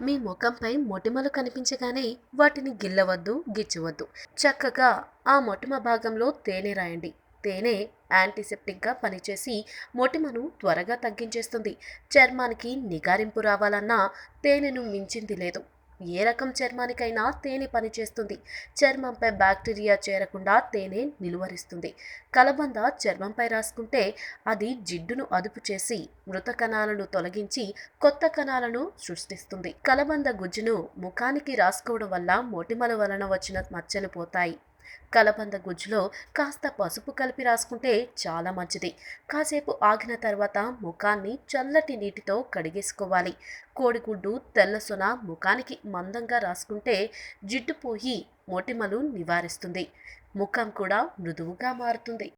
మీ ముఖంపై మొటిమలు కనిపించగానే వాటిని గిల్లవద్దు గిచ్చవద్దు. చక్కగా ఆ మొటిమ భాగంలో తేనె రాయండి. తేనె యాంటీసెప్టిక్గా పనిచేసి మొటిమను త్వరగా తగ్గించేస్తుంది. చర్మానికి నిగారింపు రావాలన్నా తేనెను మించింది లేదు. ఏ రకం చర్మానికైనా తేనె పనిచేస్తుంది. చర్మంపై బ్యాక్టీరియా చేరకుండా తేనె నిలువరిస్తుంది. కలబంద చర్మంపై రాసుకుంటే అది జిడ్డును అదుపు చేసి మృత కణాలను తొలగించి కొత్త కణాలను సృష్టిస్తుంది. కలబంద గుజ్జును ముఖానికి రాసుకోవడం వల్ల మొటిమల వలన వచ్చిన మచ్చలు పోతాయి. కలబంద గుజ్జులో కాస్త పసుపు కలిపి రాసుకుంటే చాలా మంచిది. కాసేపు ఆగిన తర్వాత ముఖాన్ని చల్లటి నీటితో కడిగేసుకోవాలి. కోడిగుడ్డు తెల్లసొన ముఖానికి మందంగా రాసుకుంటే జిడ్డు పోయి మొటిమలు నివారిస్తుంది. ముఖం కూడా మృదువుగా మారుతుంది.